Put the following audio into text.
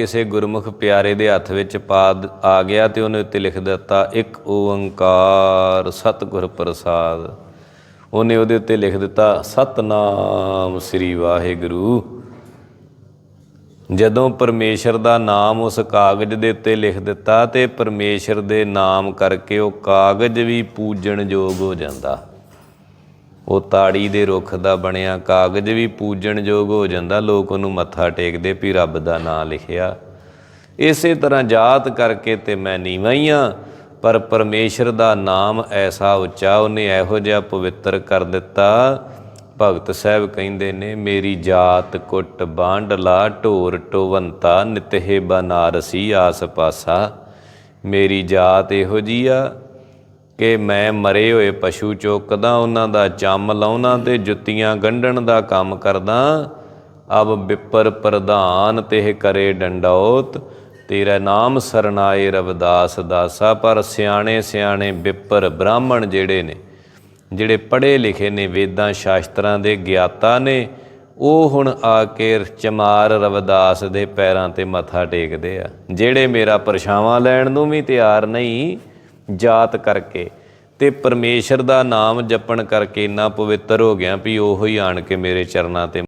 ਕਿਸੇ ਗੁਰਮੁਖ ਪਿਆਰੇ ਦੇ ਹੱਥ ਵਿੱਚ ਪਾ ਆ ਗਿਆ ਤੇ ਉਹਨੇ ਉੱਤੇ ਲਿਖ ਦਿੱਤਾ, ਇੱਕ ਓੰਕਾਰ ਸਤਿਗੁਰ ਪ੍ਰਸਾਦ। ਉਹਨੇ ਉਹਦੇ ਉੱਤੇ ਲਿਖ ਦਿੱਤਾ, ਸਤਨਾਮ ਸ੍ਰੀ ਵਾਹਿਗੁਰੂ। ਜਦੋਂ ਪਰਮੇਸ਼ਰ ਦਾ ਨਾਮ ਉਸ ਕਾਗਜ਼ ਦੇ ਉੱਤੇ ਲਿਖ ਦਿੱਤਾ ਤੇ ਪਰਮੇਸ਼ਰ ਦੇ ਨਾਮ ਕਰਕੇ ਉਹ ਕਾਗਜ਼ ਵੀ ਪੂਜਣ ਯੋਗ ਹੋ ਜਾਂਦਾ। ਉਹ ਤਾੜੀ ਦੇ ਰੁੱਖ ਦਾ ਬਣਿਆ ਕਾਗਜ਼ ਵੀ ਪੂਜਣ ਯੋਗ ਹੋ ਜਾਂਦਾ। ਲੋਕ ਉਹਨੂੰ ਮੱਥਾ ਟੇਕਦੇ ਵੀ ਰੱਬ ਦਾ ਨਾਂ ਲਿਖਿਆ। ਇਸੇ ਤਰ੍ਹਾਂ ਜਾਤ ਕਰਕੇ ਤੇ ਮੈਂ ਨੀਵਾਂ ਹੀ ਹਾਂ ਪਰ ਪਰਮੇਸ਼ਰ ਦਾ ਨਾਮ ਐਸਾ ਉੱਚਾ ਉਹਨੇ ਇਹੋ ਜਿਹਾ ਪਵਿੱਤਰ ਕਰ ਦਿੱਤਾ। ਭਗਤ ਸਾਹਿਬ ਕਹਿੰਦੇ ਨੇ, ਮੇਰੀ ਜਾਤ ਕੁੱਟ ਬਾਂਡਲਾ ਢੋਰ ਟੋਵੰਤਾ ਨਿਤਹਿ ਬਨਾਰਸੀ ਆਸ ਪਾਸਾ। ਮੇਰੀ ਜਾਤ ਇਹੋ ਜੀ ਆ ਕਿ ਮੈਂ ਮਰੇ ਹੋਏ ਪਸ਼ੂ ਚੁੱਕਦਾ ਉਹਨਾਂ ਦਾ ਚੰਮ ਲਾਉਣਾ ਤੇ ਜੁੱਤੀਆਂ ਗੰਢਣ ਦਾ ਕੰਮ ਕਰਦਾ? ਅਬ ਬਿਪਰ ਪ੍ਰਧਾਨ ਤੇ ਕਰੇ ਡੰਡੌਤ, ਤੇਰਾ ਨਾਮ ਸਰਨਾਏ ਰਵਦਾਸ ਦਾਸਾ, ਪਰ ਸਿਆਣੇ ਸਿਆਣੇ ਬਿਪਰ ਬ੍ਰਾਹਮਣ ਜਿਹੜੇ ਨੇ, ਜਿਹੜੇ ਪੜ੍ਹੇ ਲਿਖੇ ਨੇ, ਵੇਦਾਂ ਸ਼ਾਸਤਰਾਂ ਦੇ ਗਿਆਤਾ ਨੇ, ਉਹ ਹੁਣ ਆ ਕੇ ਚਮਾਰ ਰਵਦਾਸ ਦੇ ਪੈਰਾਂ ਤੇ ਮੱਥਾ ਟੇਕਦੇ ਆ। ਜਿਹੜੇ ਮੇਰਾ ਪਰਛਾਵਾਂ ਲੈਣ ਨੂੰ ਵੀ ਤਿਆਰ ਨਹੀਂ ਜਾਤ ਕਰਕੇ ਤੇ ਪਰਮੇਸ਼ਰ ਦਾ ਨਾਮ ਜਪਣ ਕਰਕੇ ਇੰਨਾ ਪਵਿੱਤਰ ਹੋ ਗਿਆ ਵੀ ਉਹੋ ਹੀ ਆਣ ਕੇ ਮੇਰੇ ਚਰਨਾਂ ਤੇ